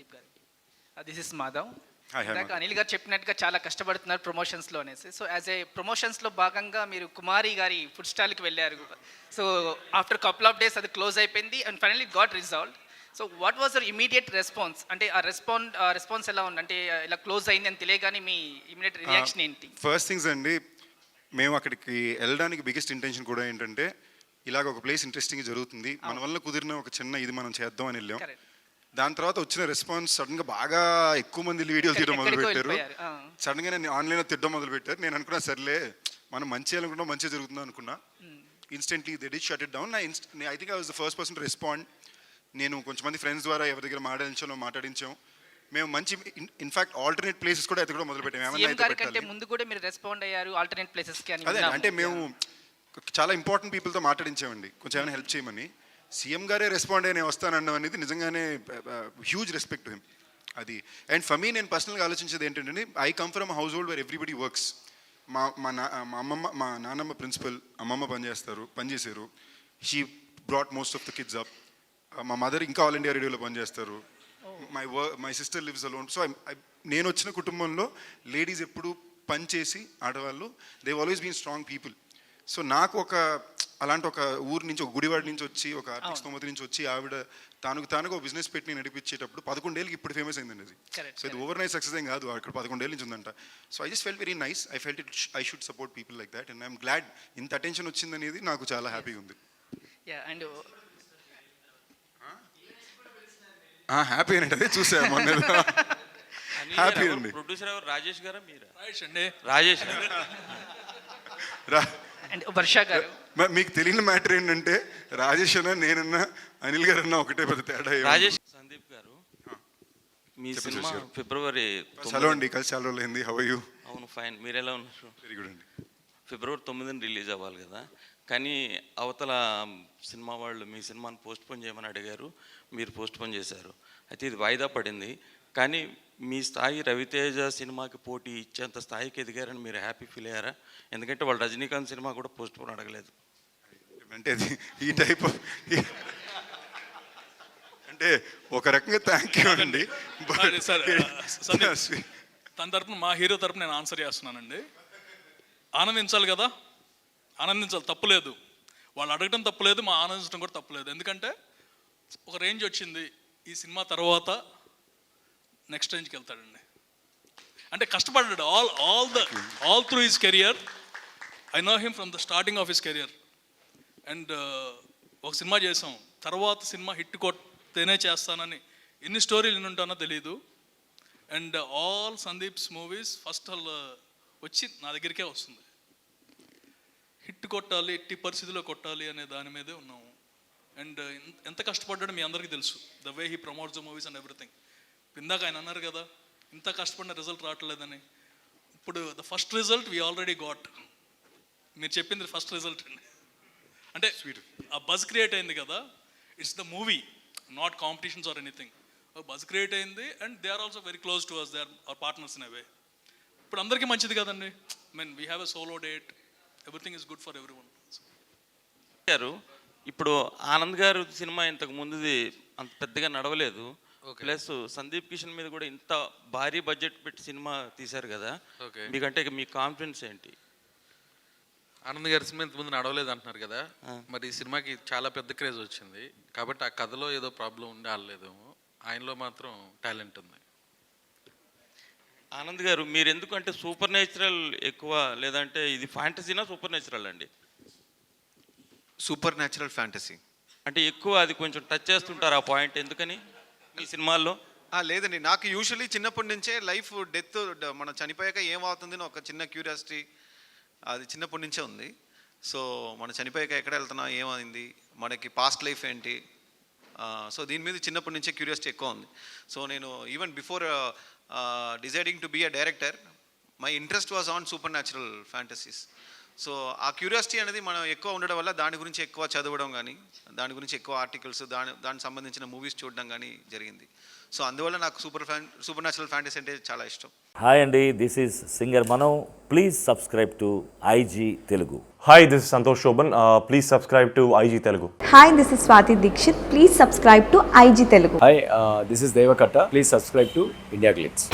సందీప్ గారికి. This is Madhav. ఇందాక. అనిల్ గారు చెప్పినట్టుగా చాలా కష్టపడుతున్నారు ప్రమోషన్స్లో అనేసి. సో యాజ్ ఏ ప్రమోషన్స్లో భాగంగా మీరు కుమారి గారి ఫుడ్ స్టాల్కి వెళ్ళారు. So after couple of days అది క్లోజ్ అయిపోయింది and finally got resolve so what was your immediate response అంటే ఆ రెస్పాండ్ రెస్పాన్స్ ఎలా ఉంది? అంటే ఇలా క్లోజ్ అయింది అని తెలియగానే మీ ఇమీడియట్ రియాక్షన్ ఏంటి? ఫస్ట్ థింగ్స్ అండి మేము అక్కడికి వెళ్ళడానికి బిగ్గెస్ట్ ఇంటెన్షన్ కూడా ఏంటంటే ఇలాగ ఒక ప్లేస్ ఇంట్రెస్టింగ్ జరుగుతుంది. మన వల్ల కుదిరిన ఒక చిన్న ఇది మనం చేద్దాం అని వెళ్ళాం. దాని తర్వాత వచ్చిన రెస్పాన్స్ సడన్గా బాగా ఎక్కువ మంది వీడియోలు తీయడం మొదలు పెట్టారు వెళ్ళిపోయారు. ఆ. సడన్గా నేను ఆన్లైన్లో తిట్టడం మొదలు పెట్టారు నేను అనుకున్నా సర్లే మనం మంచి చేయాలనుకున్నా మంచిగా జరుగుతుందా అనుకున్నా. Instantly they'd shut it down I think I was the first person to respond నేను కొంచెం మంది ఫ్రెండ్స్ ద్వారా ఎవరి దగ్గర మాట్లాడించాలో మాట్లాడించాం. మేము మంచి ఇన్ఫాక్ట్ ఆల్టర్నేట్ ప్లేసెస్ కూడా ఎతకడం మొదలు పెట్టాం ఏమన్నా సీఎం అయితే గారి కంటే పెట్టాలి ముందు కూడా మీరు రెస్పాండ్ అయ్యారు ఆల్టర్నేట్ ప్లేసెస్కి అని అదే. అంటే మేము చాలా ఇంపార్టెంట్ పీపుల్తో మాట్లాడించామండి. కొంచెం ఏమైనా హెల్ప్ చేయమని. సీఎం గారే రెస్పాండ్ అయ్యి నేను వస్తానడం అనేది నిజంగానే హ్యూజ్ రెస్పెక్ట్ హిమ్ అది. అండ్ ఫర్ మీ నేను పర్సనల్గా ఆలోచించేది ఏంటంటే I come from household where everybody works మా మా నా మా అమ్మమ్మ మా నాన్నమ్మ ప్రిన్సిపల్ అమ్మమ్మ పనిచేస్తారు పనిచేశారు. She brought most of the kids up మా మదర్ ఇంకా ఆల్ ఇండియా రేడియోలో పనిచేస్తారు. My work my sister lives alone so నేను వచ్చిన కుటుంబంలో లేడీస్ ఎప్పుడు పని చేసి ఆడవాళ్ళు they always been strong people so నాకు ఒక అలాంటి ఒక ఊరు నుంచి ఒక గుడివాడ నుంచి వచ్చి ఒక ఆర్థిక. స్తోమత నుంచి వచ్చి ఆవిడ తానుకు తానుగా ఒక బిజినెస్ పెట్టి నడిపించేటప్పుడు పదకొండేళ్ళకి ఇప్పుడు ఫేమస్ అయిందండి అది. సో ఇది ఓవర్ నైట్ సక్సెస్ ఏం కాదు అక్కడ పదకొండేళ్ళ నుంచి ఉందంట. So I just fell very nice I felt it I should support people like that and I'm glad ఇంత అటెన్షన్ వచ్చిందనేది నాకు చాలా హ్యాపీగా ఉంది. యా అండ్ హ్యాపీ అండి అదే చూసా మొన్న. హ్యాపీ అండి ప్రొడ్యూసర్ ఎవరు? రాజేష్ గారా మీరా? రాజేష్ అండి. రాజేష్. అండ్ వర్ష గారు? మ- మీకు తెలియని మ్యాటర్ ఏంటంటే రాజేష్ అన్న నేనన్నా అనిల్ గారు అన్న ఒకటే పెద్ద తేడా రాజేష్ సందీప్ గారు. మీ సినిమా. ఫిబ్రవరి హలో అండి కలిసి చాలా రోజులైంది హవ్ యూ అవును ఫైన్. మీరు ఎలా ఉన్నారు? వెరీ గుడ్ అండి. ఫిబ్రవరి తొమ్మిదిని రిలీజ్ అవ్వాలి కదా. కానీ అవతల సినిమా వాళ్ళు మీ సినిమాని పోస్ట్ పోన్ చేయమని అడిగారు. మీరు పోస్ట్ పోన్ చేశారు. అయితే ఇది వాయిదా పడింది. కానీ మీ స్థాయి రవితేజ సినిమాకి పోటీ ఇచ్చేంత స్థాయికి ఎదిగారని మీరు హ్యాపీ ఫీల్ అయ్యారా? ఎందుకంటే వాళ్ళు రజనీకాంత్ సినిమా కూడా పోస్ట్ పోన్ అడగలేదు. అంటే ఈ టైప్ అంటే ఒక రకంగా థ్యాంక్ యూ అండి. తన తరపున మా హీరో తరపున నేను ఆన్సర్ చేస్తున్నానండి. ఆనందించాలి కదా? ఆనందించాలి తప్పులేదు. వాళ్ళు అడగడం తప్పులేదు మా ఆనందించడం కూడా తప్పులేదు. ఎందుకంటే ఒక రేంజ్ వచ్చింది. ఈ సినిమా తర్వాత నెక్స్ట్ రేంజ్కి వెళ్తాడండి. అంటే కష్టపడ్డాడు. All all the all through his career I know him from the starting of his career and ఒక సినిమా చేసాం తర్వాత సినిమా హిట్ కొట్టేనే చేస్తానని ఎన్ని స్టోరీలు ఎన్ని ఉంటానో తెలియదు and all Sandeep's movies first all వచ్చి నా దగ్గరికే వస్తుంది. హిట్ కొట్టాలి ఎట్టి పరిస్థితిలో కొట్టాలి అనే దాని మీదే ఉన్నాము. అండ్ ఎంత కష్టపడ్డాడో మీ అందరికీ తెలుసు. The way he promotes the movies and everything ఇందాక ఆయన అన్నారు కదా ఇంత కష్టపడిన రిజల్ట్ రావట్లేదని. ఇప్పుడు the first result we already got మీరు చెప్పింది ఫస్ట్ రిజల్ట్ అండి. అంటే ఆ బజ్ క్రియేట్ అయింది కదా it's the movie not competitions or anything buzz create అయింది and they are also very close to us they are our partners in a way ఇప్పుడు అందరికీ మంచిది కదండి. Mean we have a solo date everything is good for everyone గారు ఇప్పుడు ఆనంద్ గారు cinema ఇంతకు ముందుది అంత పెద్దగా నడవలేదు. ప్లస్ సందీప్ కిషన్ మీద కూడా ఇంత భారీ బడ్జెట్ పెట్టి సినిమా తీశారు కదా. మీకంటే ఇక మీ కాన్ఫిడెన్స్ ఏంటి? ఆనంద్ గారి సినిమా ఇంత ముందు నడవలేదు అంటున్నారు కదా. మరి ఈ సినిమాకి చాలా పెద్ద క్రేజ్ వచ్చింది. కాబట్టి ఆ కథలో ఏదో ప్రాబ్లం ఉండి ఆడలేదేమో ఆయనలో మాత్రం టాలెంట్ ఉంది. ఆనంద్ గారు మీరు ఎందుకంటే సూపర్ నేచురల్ ఎక్కువ లేదంటే ఇది ఫ్యాంటసీనా సూపర్ నేచురల్ అండి? Supernatural fantasy. అంటే ఎక్కువ అది కొంచెం టచ్ చేస్తుంటారు ఆ పాయింట్ ఎందుకని మీ సినిమాల్లో? లేదండి. నాకు యూజువలీ చిన్నప్పటి నుంచే లైఫ్ డెత్ మనం చనిపోయాక ఏమవుతుంది అని ఒక చిన్న క్యూరియాసిటీ అది చిన్నప్పటి నుంచే ఉంది. సో మనం చనిపోయాక ఎక్కడ వెళ్తున్నాం ఏమైంది మనకి పాస్ట్ లైఫ్ ఏంటి? సో దీని మీద చిన్నప్పటి నుంచే క్యూరియాసిటీ ఎక్కువ ఉంది. సో నేను even before deciding to be a director my interest was on supernatural fantasies so ఆ క్యూరియాసిటీ అనేది మనం ఎక్కువ ఉండడం వల్ల దాని గురించి ఎక్కువ చదవడం కానీ దాని గురించి ఎక్కువ ఆర్టికల్స్ దాని దానికి సంబంధించిన మూవీస్ చూడడం కానీ జరిగింది. సో అందువల్ల నాకు super fan supernatural fantasy అంటే చాలా ఇష్టం. హాయ్ అండి this is singer Mano please subscribe to IG Telugu is Santosh Shoban. Uh, please subscribe to IG Telugu. Hi this is Swathi Deekshith please subscribe to IG Telugu hi this is Deva Katta please subscribe to India glitz